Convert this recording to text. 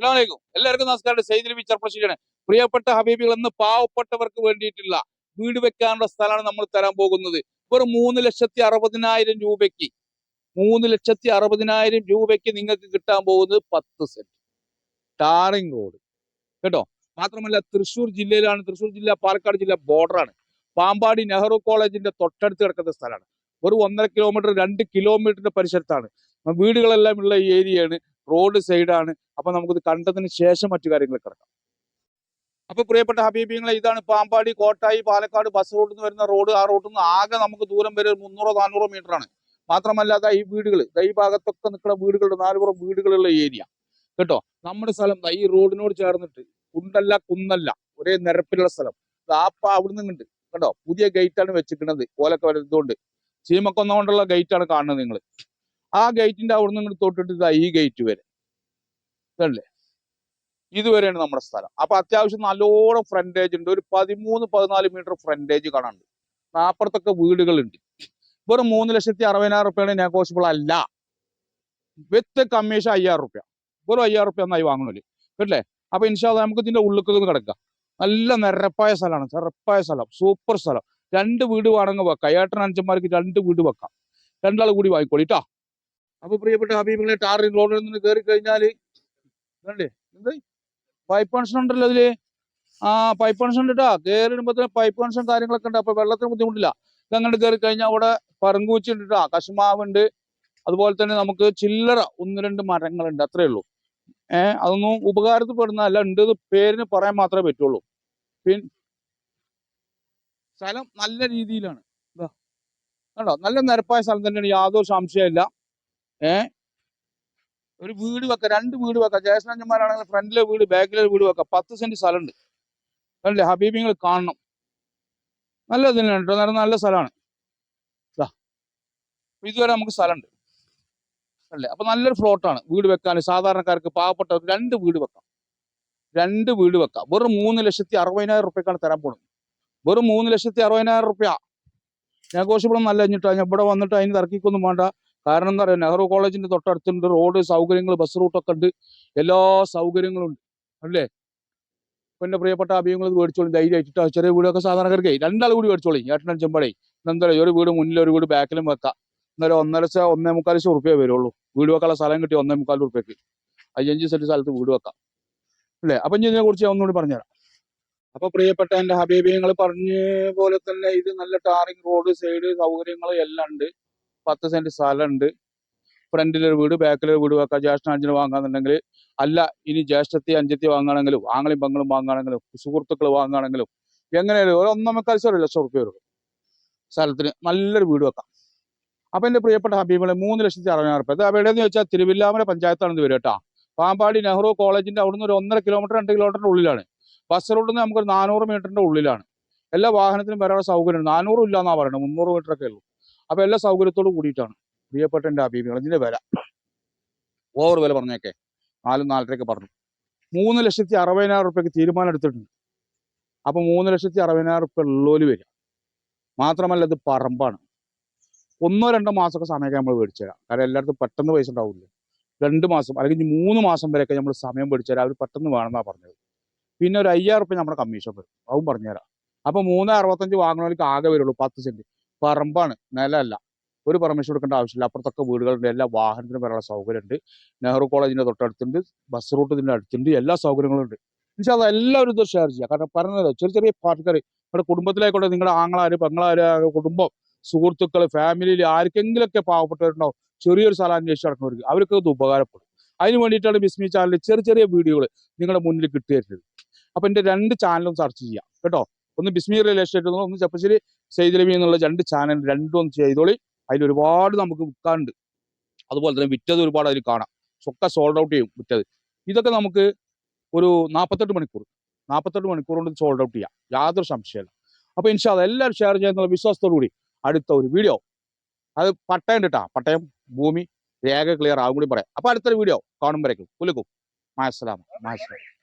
അസ്സലാമലൈക്കും എല്ലാവർക്കും നമസ്കാരം. സൈദ് ബി ചെർപ്പശ്ശേരിയാണ് പ്രിയപ്പെട്ട ഹബീബികൾ ഇന്ന് പാവപ്പെട്ടവർക്ക് വേണ്ടിയിട്ടുള്ള വീട് വെക്കാനുള്ള സ്ഥലമാണ് നമ്മൾ തരാൻ പോകുന്നത്. ഒരു മൂന്ന് ലക്ഷത്തി അറുപതിനായിരം രൂപയ്ക്ക് മൂന്ന് ലക്ഷത്തി അറുപതിനായിരം രൂപയ്ക്ക് നിങ്ങൾക്ക് കിട്ടാൻ പോകുന്നത് പത്ത് സെന്റ് ടാറിംഗ് റോഡ്. കേട്ടോ? മാത്രമല്ല തൃശ്ശൂർ ജില്ലയിലാണ് തൃശ്ശൂർ ജില്ല പാലക്കാട് ജില്ല ബോർഡറാണ് പാമ്പാടി നെഹ്റു കോളേജിന്റെ തൊട്ടടുത്ത് കിടക്കുന്ന സ്ഥലമാണ്. ഒരു ഒന്നര കിലോമീറ്റർ രണ്ട് കിലോമീറ്ററിന്റെ പരിസരത്താണ്. വീടുകളെല്ലാം ഉള്ള ഏരിയയാണ് റോഡ് സൈഡാണ് അപ്പൊ നമുക്കിത് കണ്ടതിന് ശേഷം മറ്റു കാര്യങ്ങൾ കിടക്കാം. അപ്പോൾ പ്രിയപ്പെട്ട ഹബീബിങ്ങളെ ഇതാണ് പാമ്പാടി കോട്ടായി പാലക്കാട് ബസ് റോഡിൽ നിന്ന് വരുന്ന റോഡ് ആ റോഡിൽ നിന്ന് ആകെ നമുക്ക് ദൂരം വരെ മുന്നൂറോ നാനൂറോ ആണ്. മാത്രമല്ല ഈ വീടുകൾ ഈ ഭാഗത്തൊക്കെ നിൽക്കുന്ന വീടുകളുടെ നാലുപുറം വീടുകളുള്ള ഏരിയ കേട്ടോ? നമ്മുടെ സ്ഥലം ഈ റോഡിനോട് ചേർന്നിട്ട് കുണ്ടല്ല കുന്നല്ല ഒരേ നിരപ്പിലുള്ള സ്ഥലം. ദാ ആ പാ അവിടെ നിന്നുണ്ട് കേട്ടോ? പുതിയ ഗേറ്റ് ആണ് വെച്ചിരിക്കുന്നത് ഓലൊക്കെ വരുന്നതുകൊണ്ട്. ചീമക്കൊന്നുകൊണ്ടുള്ള ഗേറ്റ് ആണ് കാണുന്നത് നിങ്ങൾ ആ ഗേറ്റിന്റെ അവിടെ നിന്ന് തൊട്ടിട്ട് ഇതാ ഈ ഗേറ്റ് വരെ. ഇതല്ലേ ഇതുവരെയാണ് നമ്മുടെ സ്ഥലം. അപ്പൊ അത്യാവശ്യം നല്ലോണം ഫ്രണ്ടേജ് ഉണ്ട്. ഒരു പതിമൂന്ന് പതിനാല് മീറ്റർ ഫ്രണ്ടേജ് കാണാനുണ്ട്. നാപ്പുറത്തൊക്കെ വീടുകളുണ്ട്. വെറും മൂന്ന് ലക്ഷത്തി അറുപതിനായിരം റുപ്യാണ് നെഗോഷ്യബിൾ അല്ല. വിത്ത് കമ്മീഷൻ അയ്യായിരം റുപ്യ. വെറും അയ്യായിരം റുപ്യ എന്നായി വാങ്ങണല്ലേ കേട്ടില്ലേ അപ്പൊ ഇൻഷാല്ല നമുക്ക് ഇതിന്റെ ഉള്ളിക്കൊന്ന് കിടക്കാം. നല്ല നിരപ്പായ സ്ഥലമാണ്. ചെറുപ്പായ സ്ഥലം. സൂപ്പർ സ്ഥലം. രണ്ട് വീട് വേണമെങ്കിൽ വെക്കാം. ഏട്ടൻ അഞ്ചന്മാർക്ക് രണ്ട് വീട് വെക്കാം. രണ്ടാൾ കൂടി വാങ്ങിക്കോളി ട്ടോ. അപ്പൊ പ്രിയപ്പെട്ട ഹബീബിങ്ങളെ ടാറിംഗ് റോഡിൽ നിന്ന് കയറി കഴിഞ്ഞാൽ ഇതല്ലേ എന്ത്? പൈപ്പ് കണക്ഷൻ ഉണ്ടല്ലോ അതിൽ. ആ പൈപ്പ് കണക്ഷൻ ഉണ്ട് കേട്ടോ കയറി ഇടുമ്പോ പൈപ്പ് കണക്ഷൻ കാര്യങ്ങളൊക്കെ ഉണ്ട്. അപ്പൊ വെള്ളത്തിന് ബുദ്ധിമുട്ടില്ല. ഇതങ്ങോട്ട് കയറി കഴിഞ്ഞാൽ അവിടെ പറങ്കൂച്ചി ഉണ്ട് കേട്ടോ കശുമാവുണ്ട് അതുപോലെ തന്നെ നമുക്ക് ചില്ലറ ഒന്ന് രണ്ട് മരങ്ങളുണ്ട്. അത്രേ ഉള്ളൂ. ഏഹ് അതൊന്നും ഉപകാരത്തിൽ പെടുന്നതല്ല ഉണ്ട് പേരിന് പറയാൻ മാത്രമേ പറ്റുള്ളൂ. പിൻ സ്ഥലം നല്ല രീതിയിലാണ്. കണ്ടോ? നല്ല നിരപ്പായ സ്ഥലം തന്നെയാണ്. യാതൊരു സംശയമില്ല ഏഹ് ഒരു വീട് വെക്കാം രണ്ട് വീട് വെക്കാം. ജയസനഞ്ചന്മാരാണെങ്കിൽ ഫ്രണ്ടിലെ വീട് ബാക്കിലെ വീട് വെക്കാം. പത്ത് സെന്റ് സ്ഥലമുണ്ട്. അല്ലേ? ഹബീബിങ്ങൾ കാണണം. നല്ല തന്നെയാണ് കേട്ടോ. നല്ല സ്ഥലമാണ്. ഇതാ ഇതുവരെ നമുക്ക് സ്ഥലമുണ്ട്. അല്ലേ? അപ്പൊ നല്ലൊരു ഫ്ലോട്ടാണ് വീട് വെക്കാൻ. സാധാരണക്കാർക്ക് പാവപ്പെട്ടവർക്ക് രണ്ട് വീട് വെക്കാം. രണ്ട് വീട് വെക്കാം. വെറും മൂന്ന് ലക്ഷത്തി അറുപതിനായിരം റുപ്യക്കാണ് തരാൻ പോകുന്നത് വെറും മൂന്ന് ലക്ഷത്തി അറുപതിനായിരം റുപ്യ. നെഗോഷ്യബിൾ നല്ല കഴിഞ്ഞിട്ടാ. ഞാൻ ഇവിടെ വന്നിട്ട് അതിന് തർക്കിക്കൊന്നും വേണ്ട. കാരണം എന്താ പറയുക നെഹ്റു കോളേജിന്റെ തൊട്ടടുത്തുണ്ട് റോഡ് സൗകര്യങ്ങൾ ബസ് റൂട്ടൊക്കെ ഉണ്ട് എല്ലാ സൗകര്യങ്ങളും ഉണ്ട് അല്ലേ? എന്റെ പ്രിയപ്പെട്ട അഭിയങ്ങൾ മേടിച്ചോളും ധൈര്യമായിട്ട് ചെറിയ വീടൊക്കെ സാധാരണക്കാർക്ക് രണ്ടാൾ കൂടി മേടിച്ചോളി ഏട്ടൻ ചെമ്പടേ എന്താ ഒരു വീട് മുന്നിൽ ഒരു വീട് ബാക്കിലും വെക്കാം. എന്നാലും ഒന്നര ഒന്നേ മുക്കാൽ ലക്ഷം റുപ്യ വരുള്ളൂ. വീട് വെക്കാനുള്ള സ്ഥലം കിട്ടി ഒന്നേ മുക്കാൽ റുപ്യക്ക് അയ്യഞ്ച് സെന്റ് സ്ഥലത്ത് വീട് വെക്കാം. അല്ലേ? അപ്പൊ ഇതിനെ കുറിച്ച് ഞാൻ ഒന്നുകൂടി പറഞ്ഞുതരാം. അപ്പൊ പ്രിയപ്പെട്ട എന്റെ ഹബീബിയങ്ങൾ പറഞ്ഞ പോലെ തന്നെ ഇത് നല്ല ടാറിംഗ് റോഡ് സൈഡ് സൗകര്യങ്ങൾ എല്ലാം ഉണ്ട്. പത്ത് സെന്റ് സ്ഥലമുണ്ട്. ഫ്രണ്ടിലൊരു വീട് ബാക്കിലൊരു വീട് വെക്കാം. ജ്യേഷ്ഠ അഞ്ചിന് വാങ്ങാന്നുണ്ടെങ്കിൽ അല്ല ഇനി ജ്യേഷ്ഠത്തി അഞ്ചത്തി വാങ്ങുകയാണെങ്കിലും ആങ്ങളും പങ്ങളും വാങ്ങുകയാണെങ്കിലും സുഹൃത്തുക്കൾ വാങ്ങുകയാണെങ്കിലും എങ്ങനെയാലും ഒരു നമുക്ക് ഒരു ലക്ഷം റുപ്യ വരും. സ്ഥലത്തിന് നല്ലൊരു വീട് വെക്കാം. അപ്പൊ എന്റെ പ്രിയപ്പെട്ട ഹബീബിളെ മൂന്ന് ലക്ഷത്തി അറുപതിനായിരം റുപ്യ ഇത് എവിടെയെന്ന് വെച്ചാൽ തിരുവില്ലാമല പഞ്ചായത്താണ് ഇത് വരിക കേട്ടോ. പാമ്പാടി നെഹ്റു കോളേജിന്റെ അവിടുന്ന് ഒരു ഒന്നര കിലോമീറ്റർ രണ്ട് കിലോമീറ്ററിന്റെ ഉള്ളിലാണ്. ബസ് റൂട്ടിൽ നിന്ന് നമുക്കൊരു നാനൂറ് മീറ്ററിന്റെ ഉള്ളിലാണ്. എല്ലാ വാഹനത്തിനും വരാനുള്ള സൗകര്യം നാനൂറും ഇല്ല എന്നാ പറയുന്നത്. മുന്നൂറ് മീറ്റർ ഒക്കെ ഉള്ളൂ. അപ്പൊ എല്ലാ സൗകര്യത്തോടും കൂടിയിട്ടാണ്. പ്രിയപ്പെട്ട എന്റെ ഹബീബികൾ ഇതിന്റെ വില. ഓവർ വില പറഞ്ഞേക്കെ. നാലും നാലരയൊക്കെ പറഞ്ഞു. മൂന്ന് ലക്ഷത്തി അറുപതിനായിരം റുപ്യക്ക് തീരുമാനം എടുത്തിട്ടുണ്ട്. അപ്പൊ മൂന്ന് ലക്ഷത്തി അറുപതിനായിരം റുപ്യ ഉള്ളോൽ വരിക. മാത്രമല്ല ഇത് പറമ്പാണ്. ഒന്നോ രണ്ടോ മാസമൊക്കെ സമയമൊക്കെ നമ്മൾ മേടിച്ചു തരാം കാരണം എല്ലായിടത്തും പെട്ടെന്ന് പൈസ ഉണ്ടാവില്ല രണ്ട് മാസം അല്ലെങ്കിൽ മൂന്ന് മാസം വരെയൊക്കെ നമ്മൾ സമയം മേടിച്ചു തരാം അവർ പെട്ടെന്ന് വേണമെന്നാണ് പറഞ്ഞത്. പിന്നെ ഒരു അയ്യായിരം റുപ്യ നമ്മുടെ കമ്മീഷൻ വരും. അതും പറഞ്ഞുതരാം. അപ്പൊ മൂന്ന് അറുപത്തഞ്ച് വാങ്ങണവർക്ക് ആകെ വരുള്ളൂ പത്ത് സെന്റ്. പറമ്പാണ് നിലമല്ല ഒരു പെർമിഷൻ കൊടുക്കേണ്ട ആവശ്യമില്ല. അപ്പുറത്തൊക്കെ വീടുകളുണ്ട്. എല്ലാ വാഹനത്തിനും വരാനുള്ള സൗകര്യമുണ്ട്. നെഹ്റു കോളേജിന്റെ തൊട്ടടുത്തുണ്ട്. ബസ് റൂട്ട് ഇതിന്റെ അടുത്തുണ്ട്. എല്ലാ സൗകര്യങ്ങളും ഉണ്ട്. പക്ഷേ അത് എല്ലാവരും ഇത് ഷെയർ ചെയ്യുക കാരണം പറഞ്ഞത് ചെറിയ ചെറിയ പാർട്ടിക്കാർ നിങ്ങളുടെ കുടുംബത്തിലായിക്കോട്ടെ നിങ്ങളുടെ ആങ്ങളാര് പെങ്ങളാര് കുടുംബം സുഹൃത്തുക്കൾ ഫാമിലിയിൽ ആർക്കെങ്കിലൊക്കെ പാവപ്പെട്ടവരുണ്ടാവും. ചെറിയൊരു സ്ഥലം അന്വേഷിച്ച് നടക്കുന്നവർക്ക് അവർക്ക് ഇത് ഉപകാരപ്പെടും. അതിന് വേണ്ടിയിട്ടാണ് ബിസ്മി ചാനലിൽ ചെറിയ ചെറിയ വീഡിയോകൾ നിങ്ങളുടെ മുന്നിൽ കിട്ടിയിരുന്നത് അപ്പൊ എന്റെ രണ്ട് ചാനലും സെർച്ച് ചെയ്യാം. കേട്ടോ? ഒന്ന് ബിസ്മി റിലേഷൻ ഒന്ന് ചപ്പശ്ശേരി സെയ്തലവി എന്നുള്ള രണ്ട് ചാനൽ രണ്ടും ഒന്ന് ചെയ്തോളി. അതിൽ ഒരുപാട് നമുക്ക് വിൽക്കാനുണ്ട് അതുപോലെ തന്നെ വിറ്റത് ഒരുപാട് അതിൽ കാണാം. ഒക്കെ സോൾഡ് ഔട്ട് ചെയ്യും വിറ്റത്. ഇതൊക്കെ നമുക്ക് ഒരു നാൽപ്പത്തെട്ട് മണിക്കൂർ. നാൽപ്പത്തെട്ട് മണിക്കൂർ കൊണ്ട് സോൾഡ് ഔട്ട് ചെയ്യാം. യാതൊരു സംശയമല്ല അപ്പോൾ ഇൻഷാ അത് എല്ലാവരും ഷെയർ ചെയ്യുന്നുള്ള വിശ്വാസത്തോടു കൂടി അടുത്ത ഒരു വീഡിയോ അത് പട്ടയം കിട്ടാ പട്ടയം ഭൂമി രേഖ ക്ലിയർ ആകും കൂടി പറയാം. അപ്പോൾ അടുത്തൊരു വീഡിയോ കാണുമ്പോഴേക്കും കുലുക്കും മാസലാം മാസലാം